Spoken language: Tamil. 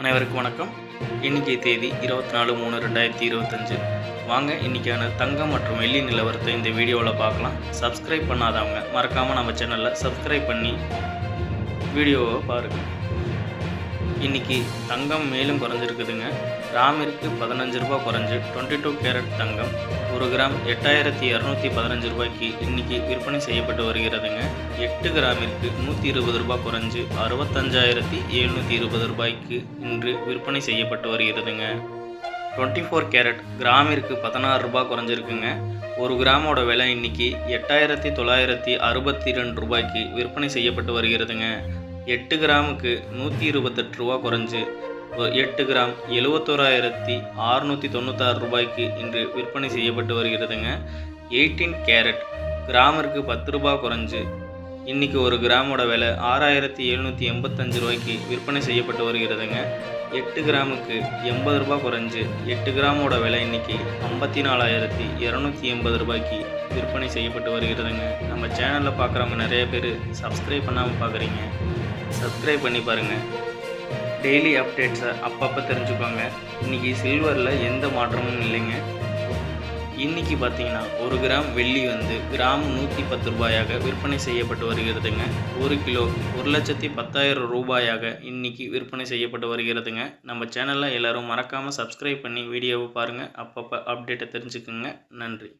அனைவருக்கும் வணக்கம். இன்னைக்கு தேதி இருபத்தி நாலு மூணு ரெண்டாயிரத்தி இருபத்தஞ்சு. வாங்க இன்றைக்கான தங்கம் மற்றும் வெள்ளி நிலவரத்தை இந்த வீடியோவில் பார்க்கலாம். சப்ஸ்கிரைப் பண்ணாதவங்க மறக்காமல் நம்ம சேனலில் சப்ஸ்கிரைப் பண்ணி வீடியோவை பாருங்கள் இன்னைக்கு தங்கம் மேலும் குறைஞ்சிருக்குதுங்க. கிராமிற்கு பதினஞ்சு ரூபாய் குறைஞ்சு டுவெண்ட்டி டூ கேரட் தங்கம் ஒரு கிராம் எட்டாயிரத்தி இரநூத்தி பதினஞ்சு ரூபாய்க்கு இன்றைக்கி விற்பனை செய்யப்பட்டு வருகிறதுங்க. எட்டு கிராமிற்கு நூற்றி இருபது ரூபாய் குறைஞ்சி அறுபத்தஞ்சாயிரத்தி எழுநூற்றி இருபது ரூபாய்க்கு இன்று விற்பனை செய்யப்பட்டு வருகிறதுங்க. டுவெண்ட்டி ஃபோர் கேரட் கிராமிற்கு பதினாறு ரூபாய் குறைஞ்சிருக்குங்க. ஒரு கிராமோட விலை இன்னைக்கு எட்டாயிரத்தி தொள்ளாயிரத்தி அறுபத்தி ரெண்டு ரூபாய்க்கு விற்பனை செய்யப்பட்டு வருகிறதுங்க. எட்டு கிராமுக்கு நூற்றி இருபத்தெட்டு ரூபா குறைஞ்சு எட்டு கிராம் எழுவத்தோராயிரத்தி அறுநூற்றி தொண்ணூத்தாறு ரூபாய்க்கு இன்று விற்பனை செய்யப்பட்டு வருகிறதுங்க. எயிட்டீன் கேரட் கிராமிற்கு பத்து ரூபாய் குறைஞ்சு இன்றைக்கி ஒரு கிராமோட விலை ஆறாயிரத்தி எழுநூற்றி எண்பத்தஞ்சு ரூபாய்க்கு விற்பனை செய்யப்பட்டு வருகிறதுங்க. எட்டு கிராமுக்கு எண்பது ரூபாய் குறைஞ்சு எட்டு கிராமோட விலை இன்றைக்கி ஐம்பத்தி நாலாயிரத்தி இரநூத்தி எண்பது ரூபாய்க்கு விற்பனை செய்யப்பட்டு வருகிறதுங்க. நம்ம சேனலில் பார்க்குறவங்க நிறைய பேர் சப்ஸ்கிரைப் பண்ணாமல் பார்க்குறீங்க சப்ஸ்கிரைப் பண்ணி பாருங்கள் டெய்லி அப்டேட்ஸை அப்பப்போ தெரிஞ்சுக்கோங்க. இன்றைக்கி சில்வரில் எந்த மாற்றமும் இல்லைங்க. இன்றைக்கி பார்த்தீங்கன்னா ஒரு கிராம் வெள்ளி வந்து கிராம் நூற்றி பத்து ரூபாயாக விற்பனை செய்யப்பட்டு வருகிறதுங்க. ஒரு கிலோ ஒரு லட்சத்தி பத்தாயிரம் ரூபாயாக இன்றைக்கி விற்பனை செய்யப்பட்டு வருகிறதுங்க. நம்ம சேனலில் எல்லோரும் மறக்காமல் சப்ஸ்கிரைப் பண்ணி வீடியோவை பாருங்கள் அப்பப்போ அப்டேட்டை தெரிஞ்சுக்குங்க. நன்றி.